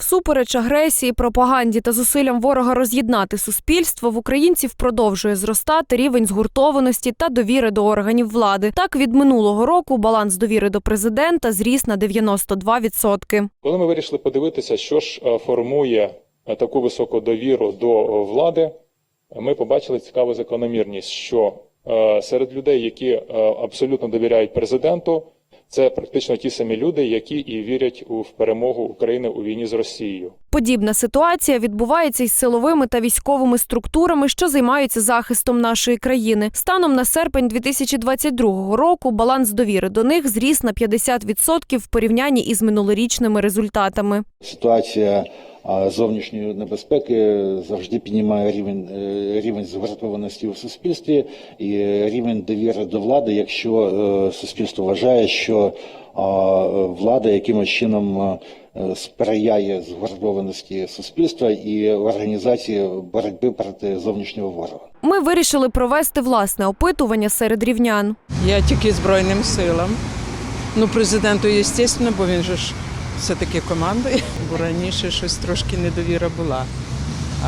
Всупереч агресії, пропаганді та зусиллям ворога роз'єднати суспільство, в українців продовжує зростати рівень згуртованості та довіри до органів влади. Так, від минулого року баланс довіри до президента зріс на 92%. Коли ми вирішили подивитися, що ж е, формує е, таку високу довіру до е, влади, ми побачили цікаву закономірність, що серед людей, які абсолютно довіряють президенту, це практично ті самі люди, які і вірять у перемогу України у війні з Росією. Подібна ситуація відбувається із силовими та військовими структурами, що займаються захистом нашої країни. Станом на серпень 2022 року баланс довіри до них зріс на 50% в порівнянні із минулорічними результатами. Ситуація зовнішньої небезпеки завжди піднімає рівень е, рівень згуртованості у суспільстві і рівень довіри до влади, якщо е, суспільство вважає, що влада якимось чином сприяє згуртованості суспільства і організації боротьби проти зовнішнього ворога. Ми вирішили провести власне опитування серед рівнян. Я тільки Збройним силам. Ну, президенту, звісно, бо він же ж все-таки командує. Бо раніше щось трошки недовіра була,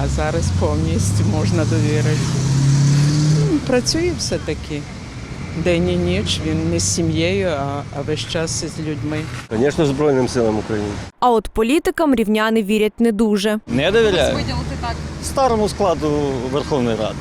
а зараз повністю можна довірити. Ну, Працює все-таки. День і ніч він не з сім'єю, а, а весь час з людьми. Звісно, Збройним силам України. А от політикам рівняни вірять не дуже. Не довіряю. Старому складу Верховної Ради.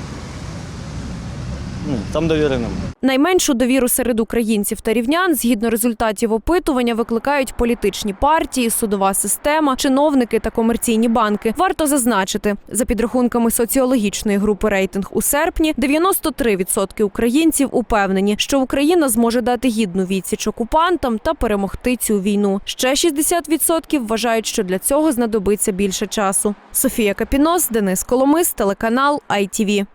Ну, Там довіри. Найменшу довіру серед українців та рівнян, згідно результатів опитування, викликають політичні партії, судова система, чиновники та комерційні банки. Варто зазначити, за підрахунками соціологічної групи рейтинг у серпні, 93% українців упевнені, що Україна зможе дати гідну відсіч окупантам та перемогти цю війну. Ще 60% вважають, що для цього знадобиться більше часу. Софія Капінос, Денис Коломис, телеканал ITV.